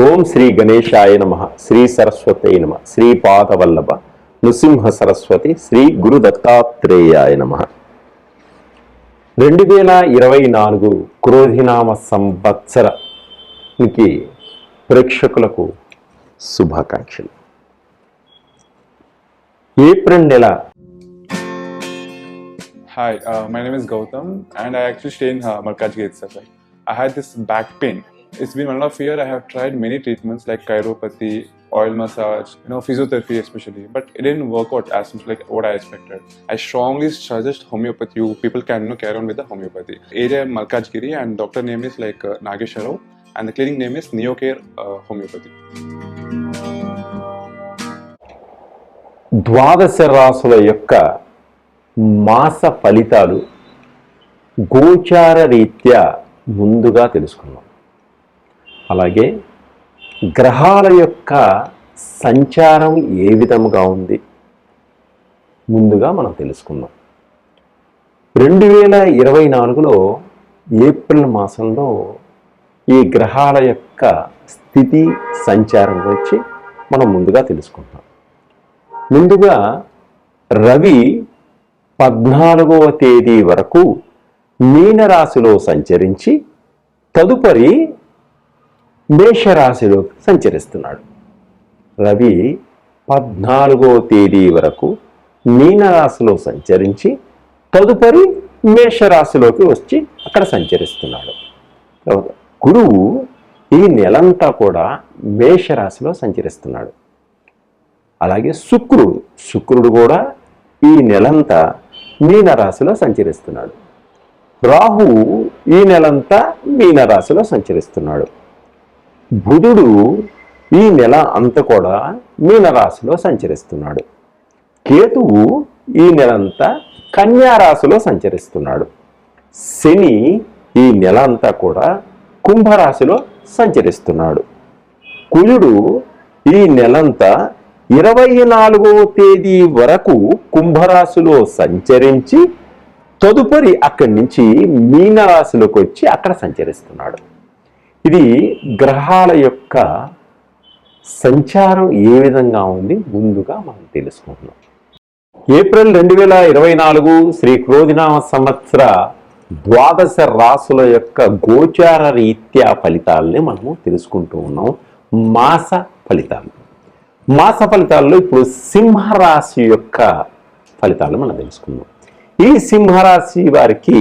ఓం శ్రీ గణేశాయ నమ శ్రీ సరస్వతి నమ శ్రీ పాదవల్లభ నృసింహ సరస్వతి శ్రీ గురు దత్తాత్రేయాయ నమ రెండు వేల ఇరవై నాలుగు క్రోధినామ సంవత్సరానికి ప్రేక్షకులకు శుభాకాంక్షలు ఏప్రిల్ నెల hi my name is Gautam and I actually actually stay in uh, Malkajgiri itself. Like, I had this. It's been one and a half year. I have tried many treatments like chiropathy, oil massage, you know, physiotherapy especially, but it didn't work out as much like what I expected. I strongly suggest homeopathy. People can you know, carry on with the homeopathy. Area Malkajgiri, and doctor name is like uh, Nagesh and the clinic name is Neocare uh, Homeopathy. ద్వాదశ రాసుల యొక్క మాస ఫలితాలు గోచార రీత్యా ముందుగా తెలుసుకున్నాం అలాగే గ్రహాల యొక్క సంచారం ఏ విధముగా ఉంది? ముందుగా మనం తెలుసుకుందాం. రెండు వేల ఇరవై నాలుగులో ఏప్రిల్ మాసంలో ఈ గ్రహాల యొక్క స్థితి సంచారం గురించి మనం ముందుగా తెలుసుకుంటాం. ముందుగా రవి పద్నాలుగవ తేదీ వరకు మీనరాశిలో సంచరించి తదుపరి మేషరాశిలోకి సంచరిస్తున్నాడు. రవి పద్నాలుగో తేదీ వరకు మీనరాశిలో సంచరించి తదుపరి మేషరాశిలోకి వచ్చి అక్కడ సంచరిస్తున్నాడు. తర్వాత గురువు ఈ నెలంతా కూడా మేషరాశిలో సంచరిస్తున్నాడు. అలాగే శుక్రుడు శుక్రుడు కూడా ఈ నెలంతా మీనరాశిలో సంచరిస్తున్నాడు. రాహువు ఈ నెలంతా మీనరాశిలో సంచరిస్తున్నాడు. బుధుడు ఈ నెల అంత కూడా మీనరాశిలో సంచరిస్తున్నాడు. కేతువు ఈ నెలంతా కన్యారాశిలో సంచరిస్తున్నాడు. శని ఈ నెల అంతా కూడా కుంభరాశిలో సంచరిస్తున్నాడు. కుజుడు ఈ నెలంతా ఇరవై నాలుగవ తేదీ వరకు కుంభరాశిలో సంచరించి తదుపరి అక్కడి నుంచి మీనరాశిలోకి వచ్చి అక్కడ సంచరిస్తున్నాడు. ఇది గ్రహాల యొక్క సంచారం ఏ విధంగా ఉంది ముందుగా మనం తెలుసుకుంటున్నాం. ఏప్రిల్ రెండు వేల ఇరవై నాలుగు శ్రీ క్రోధినామ సంవత్సర ద్వాదశ రాసుల యొక్క గోచార రీత్యా ఫలితాలని మనము తెలుసుకుంటూ ఉన్నాం. మాస ఫలితాలు. మాస ఫలితాల్లో ఇప్పుడు సింహరాశి యొక్క ఫలితాలు మనం తెలుసుకుందాం. ఈ సింహరాశి వారికి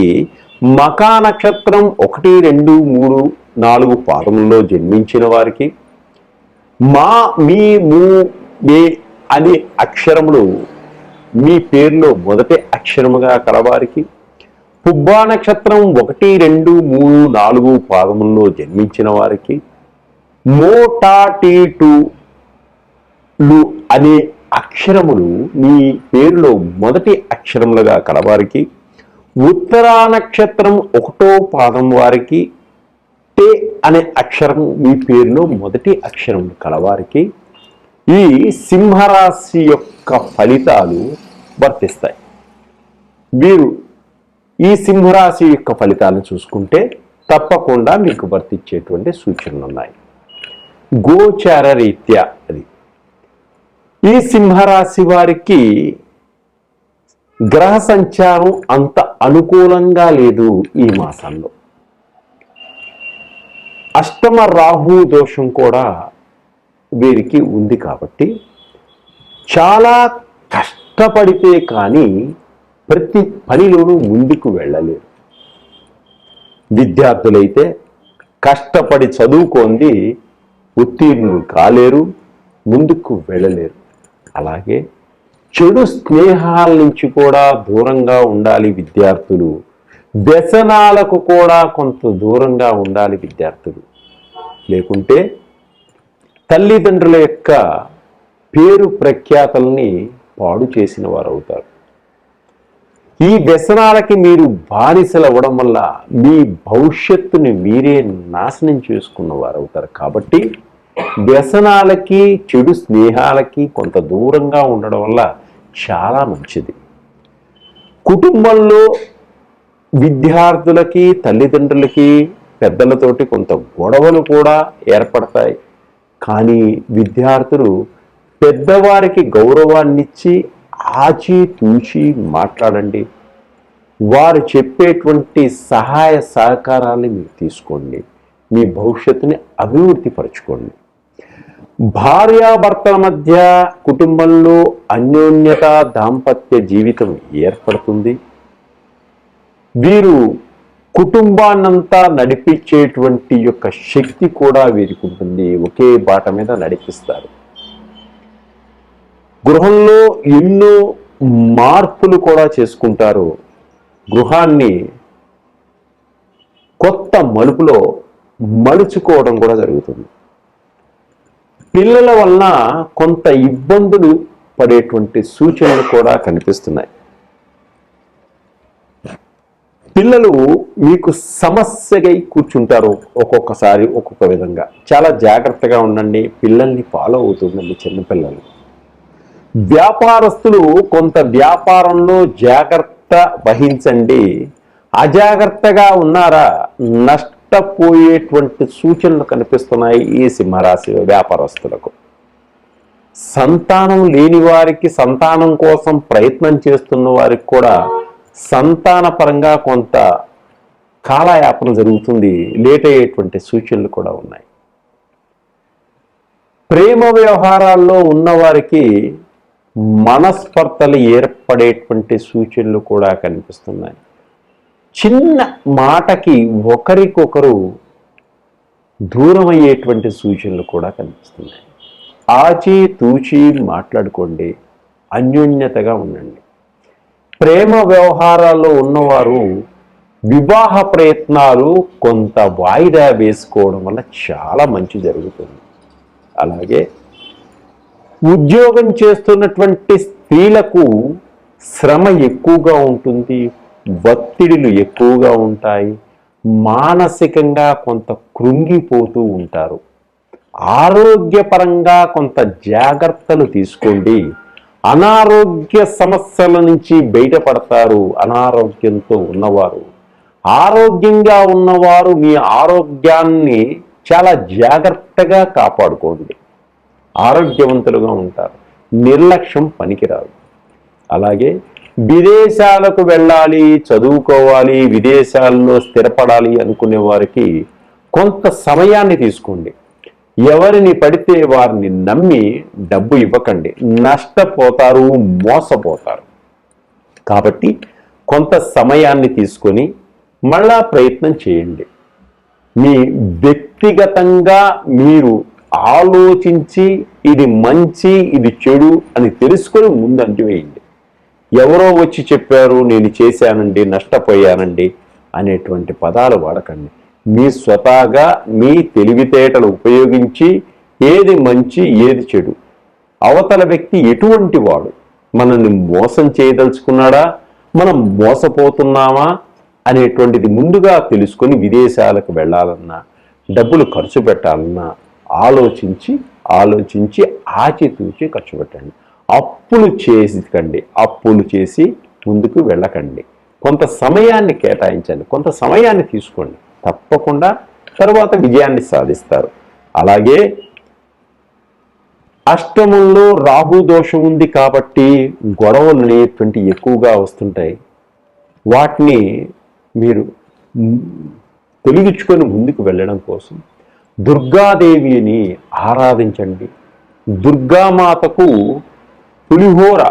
మకా నక్షత్రం ఒకటి రెండు మూడు నాలుగు పాదములలో జన్మించిన వారికి మా మీ మూ మే అనే అక్షరములు మీ పేరులో మొదటి అక్షరముగా కలవారికి పుబ్బా నక్షత్రం ఒకటి రెండు మూడు నాలుగు పాదముల్లో జన్మించిన వారికి మోటాటీటు లు అనే అక్షరములు మీ పేరులో మొదటి అక్షరములుగా కలవారికి ఉత్తరా నక్షత్రం ఒకటో పాదం వారికి టే అనే అక్షరం మీ పేరులో మొదటి అక్షరం కలవారికి ఈ సింహరాశి యొక్క ఫలితాలు వర్తిస్తాయి. మీరు ఈ సింహరాశి యొక్క ఫలితాలను చూసుకుంటే తప్పకుండా మీకు వర్తించేటువంటి సూచనలు ఉన్నాయి. గోచార రీత్యా అది. ఈ సింహరాశి వారికి గ్రహ సంచారం అంత అనుకూలంగా లేదు ఈ మాసంలో. అష్టమ రాహు దోషం కూడా వీరికి ఉంది కాబట్టి చాలా కష్టపడితే కానీ ప్రతి పనిలోనూ ముందుకు వెళ్ళలేరు. విద్యార్థులైతే కష్టపడి చదువుకోండి ఉత్తీర్ణులు కాలేరు ముందుకు వెళ్ళలేరు. అలాగే చెడు స్నేహాల నుంచి కూడా దూరంగా ఉండాలి విద్యార్థులు. వ్యసనాలకు కూడా కొంత దూరంగా ఉండాలి విద్యార్థులు. లేకుంటే తల్లిదండ్రుల యొక్క పేరు ప్రఖ్యాతల్ని పాడు చేసిన వారు అవుతారు ఈ వ్యసనాలకి మీరు బానిసలవ్వడం వల్ల మీ భవిష్యత్తుని మీరే నాశనం చేసుకున్న వారు అవుతారు కాబట్టి వ్యసనాలకి చెడు స్నేహాలకి కొంత దూరంగా ఉండడం వల్ల చాలా మంచిది. కుటుంబంలో విద్యార్థులకి తల్లిదండ్రులకి పెద్దలతోటి కొంత గొడవలు కూడా ఏర్పడతాయి. కానీ విద్యార్థులు పెద్దవారికి గౌరవాన్నిచ్చి ఆచి తూచి మాట్లాడండి. వారు చెప్పేటువంటి సహాయ సహకారాన్ని మీరు తీసుకోండి. మీ భవిష్యత్తుని అభివృద్ధి పరచుకోండి. భార్యాభర్తల మధ్య కుటుంబంలో అన్యోన్యత దాంపత్య జీవితం ఏర్పడుతుంది. వీరు కుటుంబాన్నంతా నడిపించేటువంటి యొక్క శక్తి కూడా వీరికి ఉంటుంది. ఒకే బాట మీద నడిపిస్తారు. గృహంలో ఎన్నో మార్పులు కూడా చేసుకుంటారు. గృహాన్ని కొత్త మలుపులో మలుచుకోవడం కూడా జరుగుతుంది. పిల్లల వలన కొంత ఇబ్బందులు పడేటువంటి సూచనలు కూడా కనిపిస్తున్నాయి. పిల్లలు మీకు సమస్యగా కూర్చుంటారు ఒక్కొక్కసారి ఒక్కొక్క విధంగా. చాలా జాగ్రత్తగా ఉండండి పిల్లల్ని ఫాలో అవుతుండండి చిన్నపిల్లలు. వ్యాపారస్తులు కొంత వ్యాపారంలో జాగ్రత్త వహించండి. అజాగ్రత్తగా ఉన్నారా? నష్టపోయేటువంటి సూచనలు కనిపిస్తున్నాయి ఈ సింహరాశి వ్యాపారస్తులకు. సంతానం లేని వారికి సంతానం కోసం ప్రయత్నం చేస్తున్న వారికి కూడా సంతాన పరంగా కొంత కాలయాపన జరుగుతుంది. లేట్ అయ్యేటువంటి సూచనలు కూడా ఉన్నాయి. ప్రేమ వ్యవహారాల్లో ఉన్నవారికి మనస్పర్ధలు ఏర్పడేటువంటి సూచనలు కూడా కనిపిస్తున్నాయి. చిన్న మాటకి ఒకరికొకరు దూరం అయ్యేటువంటి సూచనలు కూడా కనిపిస్తున్నాయి. ఆచి తూచి మాట్లాడుకోండి. అన్యోన్యతగా ఉండండి. ప్రేమ వ్యవహారాల్లో ఉన్నవారు వివాహ ప్రయత్నాలు కొంత వాయిదా వేసుకోవడం వల్ల చాలా మంచి జరుగుతుంది. అలాగే ఉద్యోగం చేస్తున్నటువంటి స్త్రీలకు శ్రమ ఎక్కువగా ఉంటుంది ఒత్తిడిలు ఎక్కువగా ఉంటాయి మానసికంగా కొంత కృంగిపోతూ ఉంటారు. ఆరోగ్యపరంగా కొంత జాగ్రత్తలు తీసుకోండి. అనారోగ్య సమస్యల నుంచి బయటపడతారు అనారోగ్యంతో ఉన్నవారు. ఆరోగ్యంగా ఉన్నవారు మీ ఆరోగ్యాన్ని చాలా జాగ్రత్తగా కాపాడుకోండి. ఆరోగ్యవంతులుగా ఉంటారు. నిర్లక్ష్యం పనికిరాదు. అలాగే విదేశాలకు వెళ్ళాలి చదువుకోవాలి విదేశాల్లో స్థిరపడాలి అనుకునే వారికి కొంత సమయాన్ని తీసుకోండి. ఎవరిని పడితే వారిని నమ్మి డబ్బు ఇవ్వకండి. నష్టపోతారు మోసపోతారు. కాబట్టి కొంత సమయాన్ని తీసుకొని మళ్ళా ప్రయత్నం చేయండి. మీ వ్యక్తిగతంగా మీరు ఆలోచించి ఇది మంచి ఇది చెడు అని తెలుసుకొని ముందు అంటివేయండి ఎవరో వచ్చి చెప్పారు నేను చేశానండి నష్టపోయానండి అనేటువంటి పదాలు వాడకండి. మీ స్వతహాగా మీ తెలివితేటలు ఉపయోగించి ఏది మంచి ఏది చెడు. అవతల వ్యక్తి ఎటువంటి వాడు? మనల్ని మోసం చేయదలుచుకున్నాడా? మనం మోసపోతున్నామా? అనేటువంటిది ముందుగా తెలుసుకొని విదేశాలకు వెళ్ళాలన్నా డబ్బులు ఖర్చు పెట్టాలన్నా ఆలోచించి ఆలోచించి ఆచితూచి ఖర్చు పెట్టండి. అప్పులు చేసికండి. అప్పులు చేసి ముందుకు వెళ్ళకండి. కొంత సమయాన్ని కేటాయించండి. కొంత సమయాన్ని తీసుకోండి. తప్పకుండా తర్వాత విజయాన్ని సాధిస్తారు. అలాగే అష్టమంలో రాహు దోషం ఉంది కాబట్టి గొడవలు అనేటువంటి ఎక్కువగా వస్తుంటాయి. వాటిని మీరు తొలగించుకొని ముందుకు వెళ్ళడం కోసం దుర్గాదేవిని ఆరాధించండి. దుర్గామాతకు పులిహోర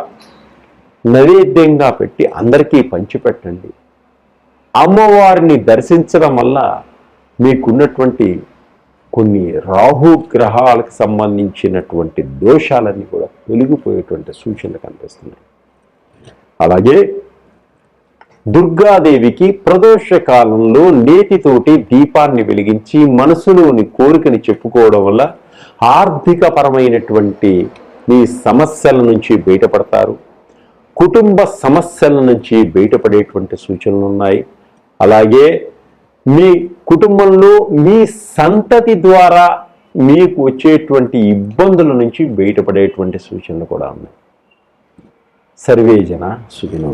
నైవేద్యంగా పెట్టి అందరికీ పంచిపెట్టండి. అమ్మవారిని దర్శించడం వల్ల మీకున్నటువంటి కొన్ని రాహు గ్రహాలకు సంబంధించినటువంటి దోషాలన్నీ కూడా తొలగిపోయేటువంటి సూచనలు కనిపిస్తున్నాయి. అలాగే దుర్గాదేవికి ప్రదోష కాలంలో నేతితోటి దీపాన్ని వెలిగించి మనసులోని కోరికని చెప్పుకోవడం వల్ల ఆర్థిక పరమైనటువంటి మీ సమస్యల నుంచి బయటపడతారు. కుటుంబ సమస్యల నుంచి బయటపడేటువంటి సూచనలు ఉన్నాయి. అలాగే మీ కుటుంబంలో మీ సంతతి ద్వారా మీకు వచ్చేటువంటి ఇబ్బందుల నుంచి బయటపడేటువంటి సూచనలు కూడా ఉన్నాయి. సర్వేజన జన